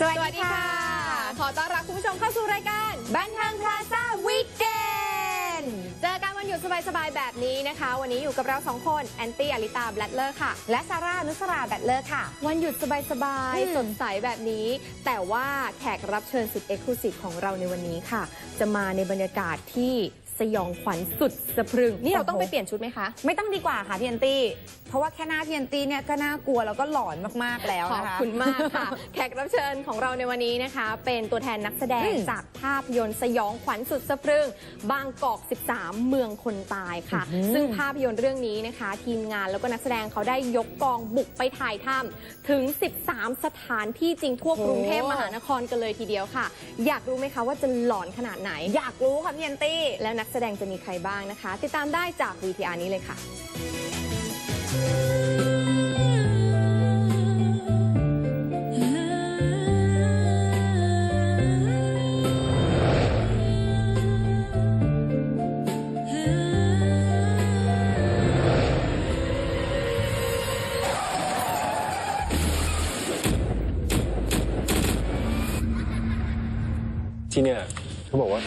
สวัสดีค่ะ ขอต้อนรับคุณผู้ชมเข้าสู่รายการบันเทิงพลาซ่าวีคเกนเจอกันวันหยุดสบายๆ แบบนี้นะคะ วันนี้อยู่กับเราสองคนแอนตี้อลิตาแบทเลอร์ค่ะ และซาร่านุสราแบทเลอร์ค่ะ วันหยุดสบายๆสดใสแบบนี้ แต่ว่าแขกรับเชิญสุดเอ็กซ์คลูซีฟของเราในวันนี้ค่ะ จะมาในบรรยากาศที่ สยองขวัญสุดสะพรึง นี่เราต้องไปเปลี่ยนชุดไหมคะ ไม่ต้องดีกว่าค่ะพี่แอนตี้ เพราะว่าแค่หน้าพี่แอนตี้เนี่ยก็น่ากลัวแล้วก็หลอนมากๆแล้วขอบนะคะ คุณมากค่ะ แขกรับเชิญของเราในวันนี้นะคะ เป็นตัวแทนนักแสดงอืมจากภาพยนตร์สยองขวัญสุดสะพรึง บางกอก 13 เมืองคนตายค่ะ อื้อหือ ซึ่งภาพยนตร์เรื่องนี้นะคะ ทีมงานแล้วก็นักแสดงเขาได้ยกกองบุกไปถ่ายทำถึง 13 สถานที่จริงทั่วกรุงเทพมหานครกันเลยทีเดียวค่ะ อยากรู้ไหมคะว่าจะหลอนขนาดไหน อยากรู้ค่ะพี่แอนตี้ แล้วนักแสดงจะมีใครบ้างนะคะ ติดตามได้จาก VTR นี้เลยค่ะ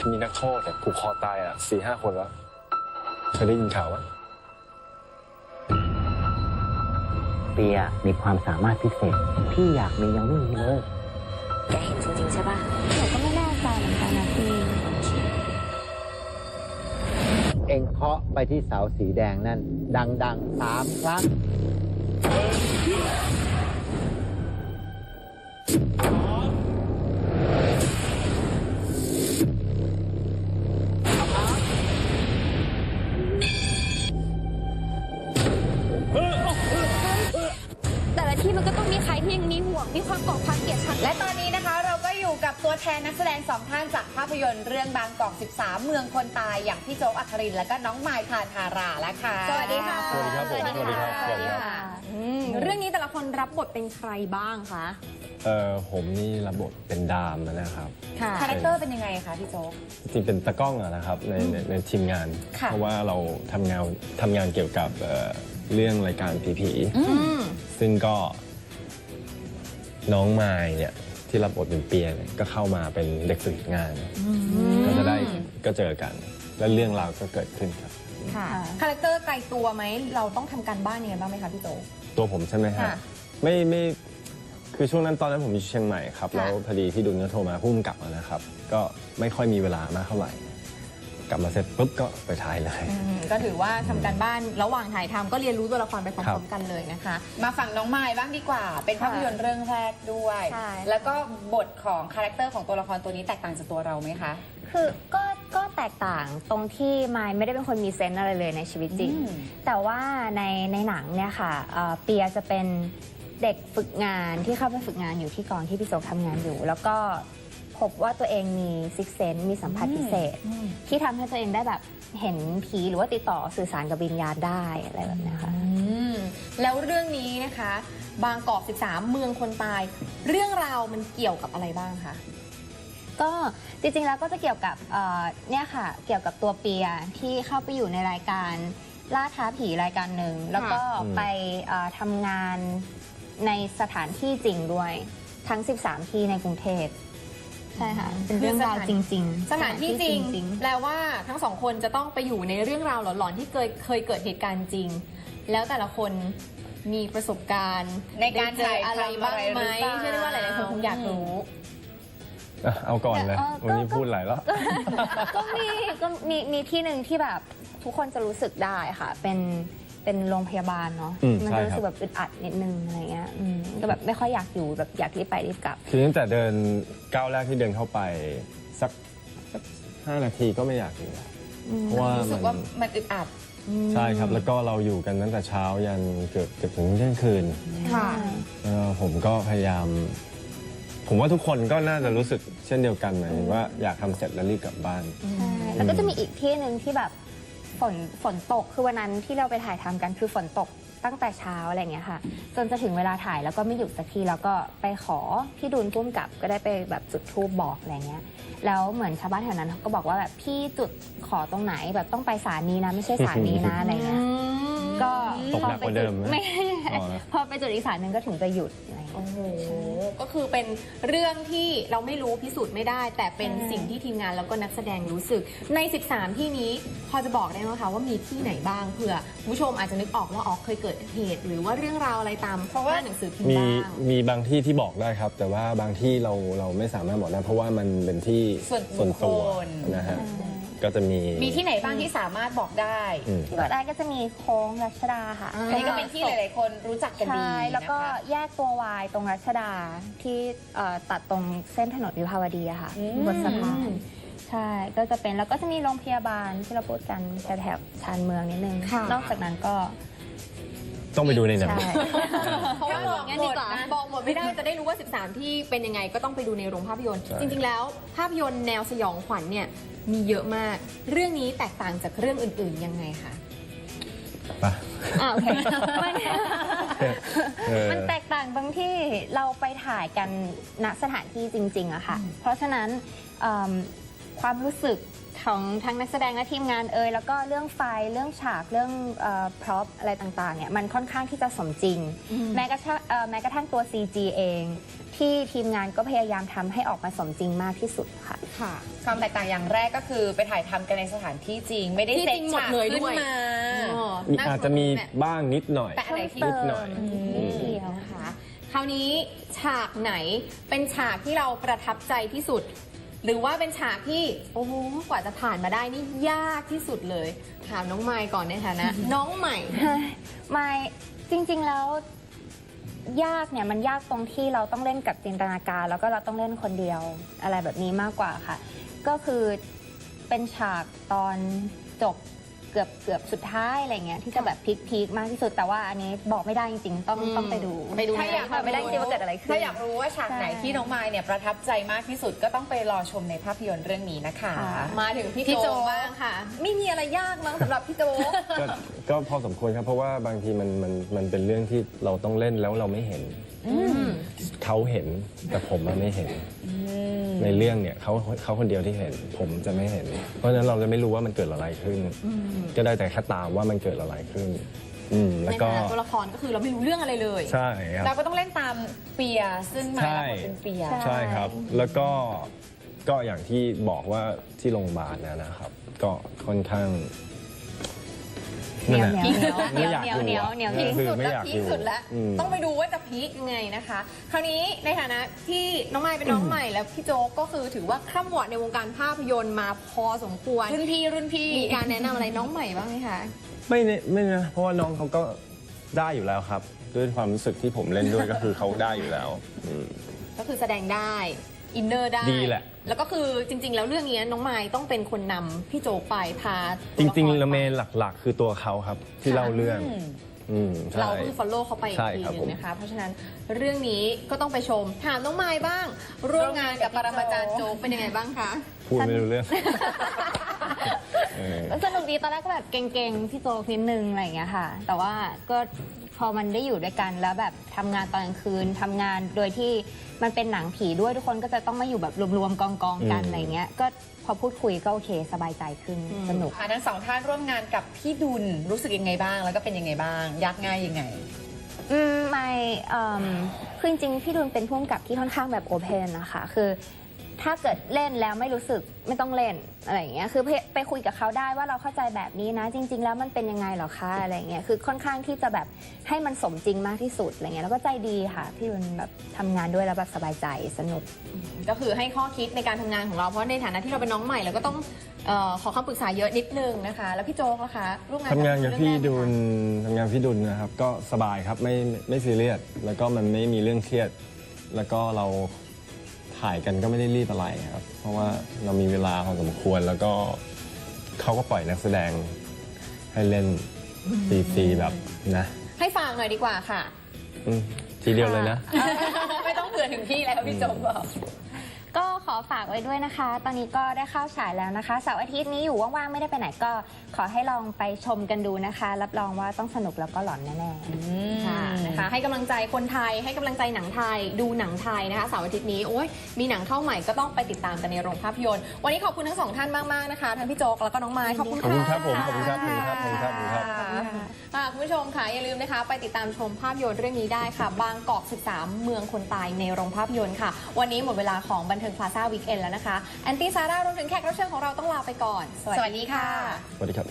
มีนักโทษเนี่ยผูกคอตายอะสี่ห้าคนแล้วเคยได้ยินข่าวว่าเปียมีความสามารถพิเศษพี่อยากมียังไม่มีเลยแกเห็นจริงๆใช่ป่ะหนูก็ไม่แน่ใจเหมือนกันนะพี่เองเคาะไปที่เสาสีแดงนั่น ดังๆสามครั้ง ห่วงมีความโกรธความเกลียดชังและตอนนี้นะคะเราก็อยู่กับตัวแทนนักแสดงสองท่านจากภาพยนตร์เรื่องบางกอก 13 เมืองคนตายอย่างพี่โจ๊กอัครินทร์และก็น้องไมค์ทานทาราแล้วค่ะสวัสดีค่ะสวัสดีครับผมสวัสดีสวัสดีครัค่ะบสวัสดีค่ะอืมเรื่องนี้แต่ละคนรับบทเป็นใครบ้างคะเออผมนี่รับบทเป็นดามนะครับ ค่ะคาแรคเตอร์เป็นยังไงคะพี่โจ๊ก จริงๆเป็นตะกล้องอะนะครับในในในทีมงาน ค่ะ เพราะว่าเราทำงานทำงานเกี่ยวกับเอ่อเรื่องรายการผีผีๆอืม ซึ่งก็ น้องไมายเนี่ยที่รับบทเป็นเปียเนี่ยก็เข้ามาเป็นเด็กฝึกงาน ก็จะได้ก็เจอกัน และเรื่องราวก็เกิดขึ้นครับ ค่ะ คาแรคเตอร์ไกลตัวไหม เราต้องทำการบ้านยังไงบ้างไหมคะพี่โจตัวผมใช่ไหมฮะค่ะไม่ไม่คือช่วงนั้นตอนนั้นผมอยู่เชียงใหม่ครับค่ะ แล้วพอดีที่ดุลก็โทรมาพุ่มกลับมานะครับ ก็ไม่ค่อยมีเวลามากเท่าไหร่ก ลับมาเสร็จปุ๊บก็ไปถ่ายเลย อืมก็ถือว่าทำการบ้านระหว่างถ่ายทำก็เรียนรู้ตัวละครไปพครัร้อบมๆกันเลยนะคะ มาฝั่งน้องไมค์บ้างดีกว่า เป็นภาพยนตร์เรื่องแรกด้วย ใช่ แล้วก็บทของคาแรคเตอร์ของตัวละครตัวนี้แตกต่างจากตัวเราไหมคะ คือก็ก็แตกต่างตรงที่มายไม่ได้เป็นคนมีเซนส์อะไรเลยในชีวิตจริง อืม แต่ว่าในในหนังเนี่ยค่ะเอ่อเปียจะเป็นเด็กฝึกงานที่เข้าไปฝึกงานอยู่ที่กองที่พี่โจกทำงานอยู่ แล้วก็พ บว่าตัวเองมีซิกเซนมีสัมผัสพิเศษ ที่ทำให้ตัวเองได้แบบเห็นผีหรือว่าติดต่อสื่อสารกับวิญญาณได้อะไรแบบเนี้ยค่ะ อืมแล้วเรื่องนี้นะคะ บางกอก 13 เมืองคนตาย เรื่องราวมันเกี่ยวกับอะไรบ้างคะ ก็จริงๆแล้วก็จะเกี่ยวกับเอ่อเนี่ยค่ะ เกี่ยวกับตัวเปียที่เข้าไปอยู่ในรายการล่าท้าผีรายการหนึ่ง แล้วก็อืม ไปเอ่อทำงานในสถานที่จริงด้วย ทั้ง 13 ที่ในกรุงเทพ ใช่ค่ะ เป็นเรื่องราวจริงๆสถานที่จริงจริง แปลว่าทั้งสองคนจะต้องไปอยู่ในเรื่องราวหลอนๆที่เคยเคยเกิดเหตุการณ์จริง แล้วแต่ละคนมีประสบการณ์ในการได้เจอถ่ายอะไรบ้างไหมทำอะไรหรือเปล่า เชื่อได้ว่าหลายๆคนคงอยากรู้ อะเอาก่อนเลยเออก็ วันนี้พูดหลายแล้วก็มีก็มีมีที่หนึ่งที่แบบทุกคนจะรู้สึกได้ค่ะ เป็น เป็นโรงพยาบาลเนาะอืมมันใช่จะรู้ครับ สึกแบบอึดอัดนิดนึงอะไรเงี้ยอืมก็แบบไม่ค่อยอยากอยู่แบบอยากรีบไปรีบกลับ คือตั้งแต่เดินก้าวแรกที่เดินเข้าไป สักสักห้านาทีก็ไม่อยากอยู่แล้วเพราะว่ารู้สึมักนว่ามันอึดอัด ใช่ครับ แล้วก็เราอยู่กันตั้งแต่เช้ายันเกือบเกือบถึงเที่ยงคืนค่ะ เอ่อผมก็พยายาม ผมว่าทุกคนก็น่าจะรู้สึกเช่นเดียวกันหมายถึงว่าอยากทำเสร็จแล้วรีบกลับบ้าน ใช่แล้วก็จะมีอีกที่หนึ่งที่แบบ ฝนฝนตกคือวันนั้นที่เราไปถ่ายทำกันคือฝนตกตั้งแต่เช้าอะไรเงี้ยค่ะ จนจะถึงเวลาถ่ายแล้วก็ไม่หยุดสักทีแล้วก็ไปขอพี่ดุลพุ่มกับก็ได้ไปแบบจุดทูบบอกอะไรเงี้ยแล้วเหมือนชาวบ้านแถวนั้นเขาก็บอกว่าแบบพี่จุดขอตรงไหนแบบต้องไปศาลนี้นะไม่ใช่ศาลนี้นะอะไรเงี้ย ก็ตกหนักกว่าเดิมไหมไม่อ๋อ พอไปจุดอีกสารหนึ่งก็ถึงจะหยุดอะไรอย่างเงี้ย โอ้โหก็คือเป็นเรื่องที่เราไม่รู้พิสูจน์ไม่ได้ แต่เป็นใช่สิ่งที่ทีมงานแล้วก็นักแสดงรู้สึก ใน 13 ที่นี้พอจะบอกได้ไหมคะว่ามีที่ไหนบ้างเผื่อคุณผู้ชมอาจจะนึกออกว่าอ๋อเคยเกิดเหตุ หรือว่าเรื่องราวอะไรตามเพราะว่าหน้าหนังสือพิมพ์มีบ้างมีบางที่ที่บอกได้ครับ แต่ว่าบางที่เราเราไม่สามารถบอกได้เพราะว่ามันเป็นที่ส่วนส่วนตัวบุคคล นะฮะ ก็จะมี มีที่ไหนบ้างที่สามารถบอกได้อืม ที่บอกได้ก็จะมีโค้งรัชดาค่ะอ่าอันนี้ก็เป็นที่หลาย ๆ คนรู้จักกันดีใช่แล้วก็นะคะแยกตัววายตรงรัชดาที่เอ่อตัดตรงเส้นถนนวิภาวดีอะค่ะอืม บนสะพานใช่ก็จะเป็นแล้วก็จะมีโรงพยาบาลที่เราพูดกันแถบๆชานเมืองนิดนึงค่ะ นอกจากนั้นก็ต้องไปดูในหนัง ใช่ เพราะว่าบอกงั้นดีกว่า บอกหมดไม่ได้จะได้รู้ว่า 13 ที่เป็นยังไงก็ต้องไปดูในโรงภาพยนตร์ ใช่ จริง ๆ แล้วภาพยนตร์แนวสยองขวัญเนี่ย มีเยอะมาก เรื่องนี้แตกต่างจากเรื่องอื่นๆยังไงคะปะอ่าโอเคมันเออมันแตกต่างตรงที่เราไปถ่ายกันณสถานที่จริงๆอะค่ะ เพราะฉะนั้นเอิ่มความรู้สึก ของทั้งนักแสดงและทีมงานเอ่ยแล้วก็เรื่องไฟเรื่องฉากเรื่องพร็อพอะไรต่างๆเนี่ยมันค่อนข้างที่จะสมจริง แม้กระทั่งเอ่อแม้กระทั่งตัว CG เอง ที่ทีมงานก็พยายามทำให้ออกมาสมจริงมากที่สุดค่ะค่ะความแตกต่างอย่างแรกก็คือไปถ่ายทำกันในสถานที่จริง ไม่ได้ที่เซตจริงหมดฉากเลยขึ้นด้วยมามีอาจจะมีบ้างนิดหน่อยแต่อันไหนที่นิดหน่อยนิดเดียวนะคะคราวนี้ฉากไหนเป็นฉากที่เราประทับใจที่สุด หรือว่าเป็นฉากที่โอ้โหกว่าจะผ่านมาได้นี่ยากที่สุดเลยถามน้องไมค์ก่อนในฐานะ น้องใหม่ ไม่จริงๆแล้วยากเนี่ยมันยากตรงที่เราต้องเล่นกับจินตนาการ แล้วก็เราต้องเล่นคนเดียวอะไรแบบนี้มากกว่าค่ะ ก็คือเป็นฉากตอนจบ เกือบเกือบสุดท้ายอะไรเงี้ยที่จะแบบพีคพีคๆมากที่สุดแต่ว่าอันนี้บอกไม่ได้จริงๆต้องอืมต้องไปดูไปดูถ้าอยากบอกไม่ได้จริงๆว่าเกิดอะไรขึ้นถ้าอยากรู้ว่าฉากไหนใช่ที่น้องมายเนี่ยประทับใจมากที่สุดก็ต้องไปรอชมในภาพยนตร์เรื่องนี้นะคะค่ะมาถึงพี่พี่โจโจบ้างค่ะ ไม่มีอะไรยากมั้งสำหรับพี่โจก็ก็พอสมควรครับเพราะว่าบางทีมันมันมันเป็นเรื่องที่เราต้องเล่นแล้วเราไม่เห็น เขาเห็นแต่ผมอะไม่เห็น ในเรื่องเนี่ยเขาเขาคนเดียวที่เห็น ผมจะไม่เห็น เพราะฉะนั้นเราจะไม่รู้ว่ามันเกิดอะไรขึ้น ก็ได้แต่แค่ตามว่ามันเกิดอะไรขึ้นอืมในแล้วก็ฐานะตัวละครก็คือเราไม่รู้เรื่องอะไรเลย ใช่ครับ เราก็ต้องเล่นตามเปียซึ่งมายใช่ รับบทเป็นเปียใช่ใช่ครับ แล้วก็ก็อย่างที่บอกว่าที่โรงพยาบาลนะนะครับ ก็ค่อนข้าง เหนียวแหละเหนียวไม่อยากเหนียวเหนียวเหนียวดูพีคอะคือสุดไม่แล้วอยากพีคดูสุดแล้วอืมต้องไปดูว่าจะพีคยังไงนะคะ คราวนี้ในฐานะที่น้องไม้เป็นน้องใหม่แล้วพี่โจ๊กก็คือถือว่าคร่ำวอดในวงการภาพยนตร์มาพอสมควรรุ่นพี่รุ่นพี่มีการแนะนำอะไรน้องใหม่บ้างไหมคะไม่เนี่ยไม่นะเพราะว่าน้องเขาก็ได้อยู่แล้วครับ ด้วยความรู้สึกที่ผมเล่นด้วยก็คือเขาได้อยู่แล้วอืมก็คือแสดงได้อินเนอร์ได้ดีแหละ แล้วก็คือจริง ๆ แล้วเรื่องนี้น้องไม้ต้องเป็นคนนำพี่โจ๊กไปพาจริงๆตัแล้วละคเมนหลักๆ คือตัวเขาครับที่เล่าเรื่องอืมใช่ เราก็คือ follow เขาไปอีกใช่ทีครับนึผม งนะคะ เพราะฉะนั้นเรื่องนี้ก็ต้องไปชม ถามน้องไม้บ้าง ร่วมงานกับปรมาจารย์โจ๊กเป็นยังไงบ้างคะ พูดไม่รู้เรื่องเออก็สนุกดีตอนแรกก็แบบเก่งๆ พี่โจกนิดนึงอะไรอย่างเงี้ยค่ะ แต่ว่าก็ พอมันได้อยู่ด้วยกันแล้วแบบทำงานตอนกลางคืนทำงานโดยที่มันเป็นหนังผีด้วยทุกคนก็จะต้องมาอยู่แบบรวมๆกองๆกันอืม อะไรเงี้ย ก็พอพูดคุยก็โอเค สบายใจขึ้นอืมสนุกค่ะทั้งสองท่านร่วมงานกับพี่ดุลรู้สึกยังไงบ้าง แล้วก็เป็นยังไงบ้างยากง่ายยังไง อืมไม่เอิ่มคือจริงๆพี่ดุลเป็นผู้กำกับที่ค่อนข้างแบบโอเพนนะคะ คือ ถ้าเกิดเล่นแล้วไม่รู้สึกไม่ต้องเล่นอะไรอย่างเงี้ยคือไปไปคุยกับเขาได้ว่าเราเข้าใจแบบนี้นะ จริง ๆ แล้วมันเป็นยังไงเหรอคะอะไรอย่างเงี้ยคือค่อนข้างที่จะแบบให้มันสมจริงมากที่สุดอะไรเงี้ยแล้วก็ใจดีค่ะพี่ดุลแบบทำงานด้วยแล้วแบบสบายใจสนุก ก็คือให้ข้อคิดในการทำงานของเราเพราะในฐานะที่เราเป็นน้องใหม่เราก็ต้องเออขอคำปรึกษาเยอะนิดนึงนะคะ แล้วพี่โจ๊กล่ะคะร่วมงานทำงานกับพี่เรื่องดุแรลกไหมคะทำงานพี่ดุลนะครับ ก็สบายครับไม่ไม่ซีเรียสแล้วก็มันไม่มีเรื่องเครียด แล้วก็เรา ถ่ายกันก็ไม่ได้รีบอะไรครับ เพราะว่าเรามีเวลาพอสมควรแล้วก็เขาก็ปล่อยนักแสดงให้เล่นฟรีๆแบบนะให้ฟังหน่อยดีกว่าค่ะ อืมทีเดียวเลยนะ ไม่ต้องเผื่อถึงพี่แล้วพี่โจกบอก ก็ขอฝากไว้ด้วยนะคะ ตอนนี้ก็ได้เข้าฉายแล้วนะคะเสาร์อาทิตย์นี้อยู่ว่างๆไม่ได้ไปไหนก็ขอให้ลองไปชมกันดูนะคะ รับรองว่าต้องสนุกแล้วก็หลอนแน่ๆค่ะนะคะให้กำลังใจคนไทยให้กำลังใจหนังไทย ดูหนังไทยนะคะเสาร์อาทิตย์นี้โอ้ยมีหนังเข้าใหม่ก็ต้องไปติดตามกันในโรงภาพยนตร์วันนี้ขอบคุณทั้งสองท่านมากๆนะคะทั้งพี่โจ๊กแล้วก็น้องไม้ขอบคุณขอบคุณค่ะครับผมขอบคุณครับขอบคุณครับขอบคุณครับ ผู้ชมค่ะ อย่าลืมนะคะ ไปติดตามชมภาพยนตร์เรื่องนี้ได้ค่ะ บางกอก 13 เมืองคนตายในโรงภาพยนตร์ค่ะ วันนี้หมดเวลาของบันเทิงพลาซ่าวีคเอนแล้วนะคะแอนตี้ซาร่ารวมถึงแขกรับเชิญของเราต้องลาไปก่อน สวัสดีค่ะ สวัสดีครับ